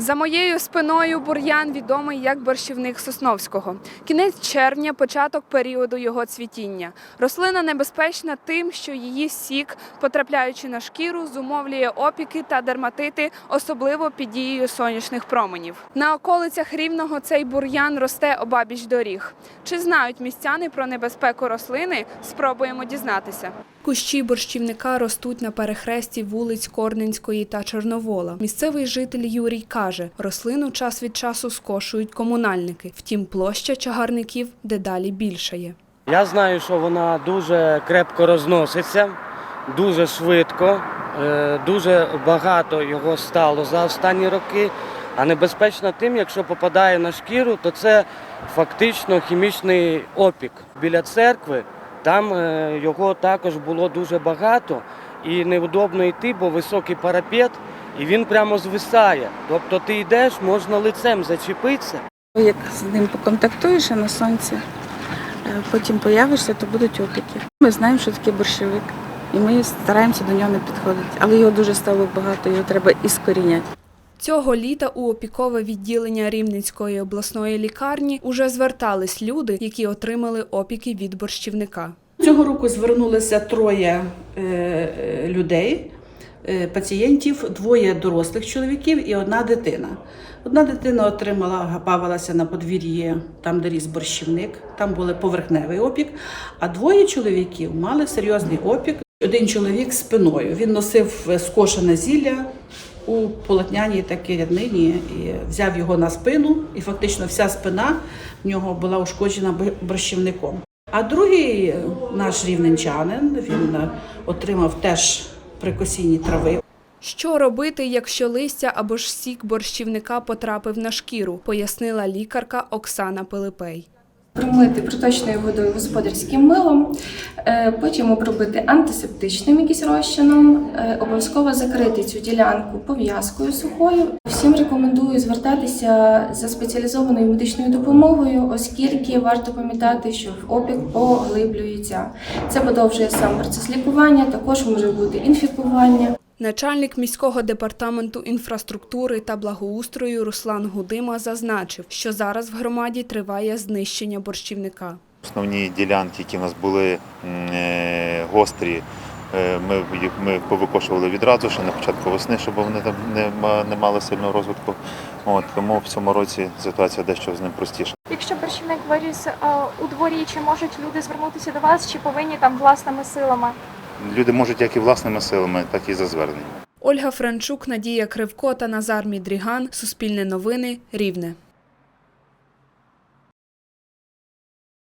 За моєю спиною бур'ян відомий як борщівник Сосновського. Кінець червня, початок періоду його цвітіння. Рослина небезпечна тим, що її сік, потрапляючи на шкіру, зумовлює опіки та дерматити, особливо під дією сонячних променів. На околицях рівного цей бур'ян росте обабіч доріг. Чи знають містяни про небезпеку рослини? Спробуємо дізнатися. Кущі борщівника ростуть на перехресті вулиць Корненської та Чорновола. Місцевий житель Юрій каже, рослину час від часу скошують комунальники. Втім, площа чагарників дедалі більшає. Я знаю, що вона дуже крепко розноситься, дуже швидко, е, дуже багато його стало за останні роки. А небезпечно тим, якщо попадає на шкіру, то це фактично хімічний опік. Біля церкви там е, його також було дуже багато і неудобно йти, бо високий парапет, і він прямо звисає. Тобто ти йдеш, можна лицем зачепитися. Як з ним поконтактуєш на сонці, е, потім появишся, то будуть опіки. Ми знаємо, що таке борщовик, і ми стараємося до нього не підходити. Але його дуже стало багато, його треба іскоріняти. Цього літа у опікове відділення Рівненської обласної лікарні уже звертались люди, які отримали опіки від борщівника. Цього року звернулися троє е, е, людей, пацієнтів, двоє дорослих чоловіків і одна дитина. Одна дитина отримала, бавилася на подвір'ї, там, де ріс борщівник, там був поверхневий опік, а двоє чоловіків мали серйозний опік. Один чоловік спиною. Він носив е, скошене зілля у полотняній такій ряднині і взяв його на спину, і фактично вся спина в нього була ушкоджена борщівником. А другий е, наш рівненчанин він е, отримав теж прикосінні трави. Що робити, якщо листя або ж сік борщівника потрапив на шкіру, пояснила лікарка Оксана Пилипей. Промити проточною водою господарським милом, е, потім обробити антисептичним якийсь розчином, е, обов'язково закрити цю ділянку пов'язкою сухою. Всім рекомендую звертатися за спеціалізованою медичною допомогою, оскільки варто пам'ятати, що опік поглиблюється. Це подовжує сам процес лікування, також може бути інфікування. Начальник міського департаменту інфраструктури та благоустрою Руслан Гудима зазначив, що зараз в громаді триває знищення борщівника. Основні ділянки, які в нас були е, гострі, е, ми їх ми повикошували відразу ще на початку весни, щоб вони там не, ма- не мали сильного розвитку. От, тому в цьому році ситуація дещо з ним простіша. Якщо борщівник виріс е, у дворі, чи можуть люди звернутися до вас, чи повинні там власними силами? Люди можуть як і власними силами, так і за зверненням. Ольга Франчук, Надія Кривко та Назар Мідріган. Суспільне новини. Рівне.